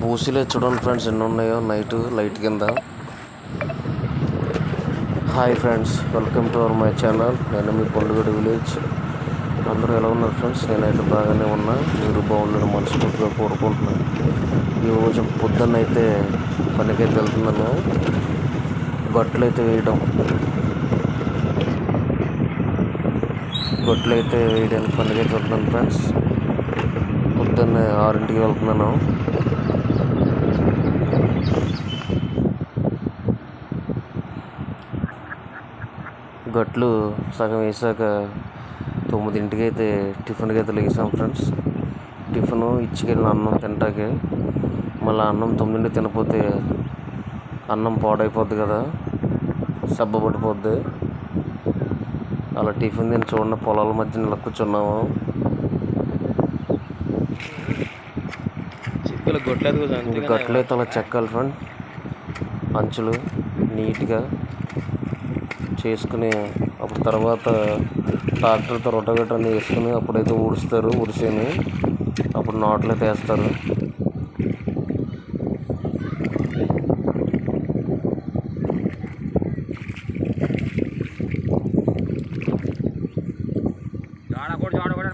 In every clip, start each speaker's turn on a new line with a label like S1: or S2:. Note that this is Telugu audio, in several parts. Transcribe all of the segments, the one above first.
S1: బూసీలో చూడండి ఫ్రెండ్స్ ఎన్ని ఉన్నాయో నైట్ లైట్ కింద. Hi friends welcome to our my channel. నేను మీ పొండుగడి విలేజ్. అందరూ ఎలా ఉన్నారు ఫ్రెండ్స్? నేనైతే బాగానే ఉన్నా. మీరు బాగుండని మనస్ఫూర్తిగా కోరుకుంటున్నాను. ఈరోజు పొద్దున్న అయితే పనికైతే వెళ్తున్నాను. బట్టలు అయితే వేయడం. గొడ్లు అయితే వేయడానికి పనికైతే వెళ్తున్నాను ఫ్రెండ్స్. పొద్దున్నే ఆరింటికి వెళ్తున్నాను. గట్లు సగం వేసాక తొమ్మిదింటికి అయితే టిఫిన్కి అయితే లేసాం ఫ్రెండ్స్. టిఫిన్ ఇచ్చికెళ్ళిన అన్నం తింటాకి. మళ్ళీ అన్నం తొమ్మిదింటికి తినపోతే అన్నం పాడైపోద్ది కదా సబ్బ పట్టిపోద్ది అలా టిఫిన్ తిని చూడండి పొలాల మధ్యన ఇలా కూర్చున్నాము.
S2: చిక్కులు గొట్లేదు కదా
S1: ఇంక గట్లు అయితే అలా చెక్కాలి ఫ్రెండ్. అంచులు నీట్గా చేసుకుని అప్పుడు తర్వాత ట్రాక్టర్తో రొటగట్టని వేసుకుని అప్పుడైతే ఊడుస్తారు ఊడిసేని. అప్పుడు నాట్లు అయితే వేస్తారు
S2: జోడ కూడా జోడ కూడా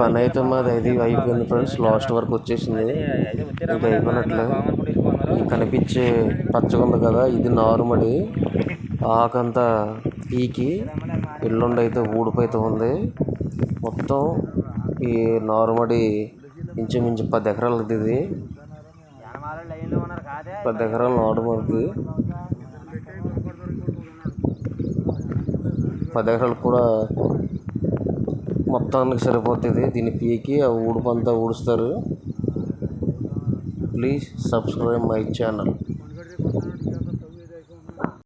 S1: పని అయితే మాది అది అయిపోయింది ఫ్రెండ్స్ లాస్ట్ వరకు వచ్చేసింది. ఇంకా అయిపోయినట్లే. కనిపించే పచ్చగా ఉంది కదా ఇది నారుమడి. ఆకంతా పీకి. ఎల్లుండి అయితే ఊడిపోతూ ఉంది. మొత్తం ఈ నారుమడి ఇంచుమించు పది ఎకరాలది ఇది. పది ఎకరాలు నారుమడిది. పది ఎకరాలు కూడా మొత్తానికి సరిపోతుంది. దీన్ని పీకి ఆ ఊడుపంతా ఊడుస్తారు. Please subscribe my channel.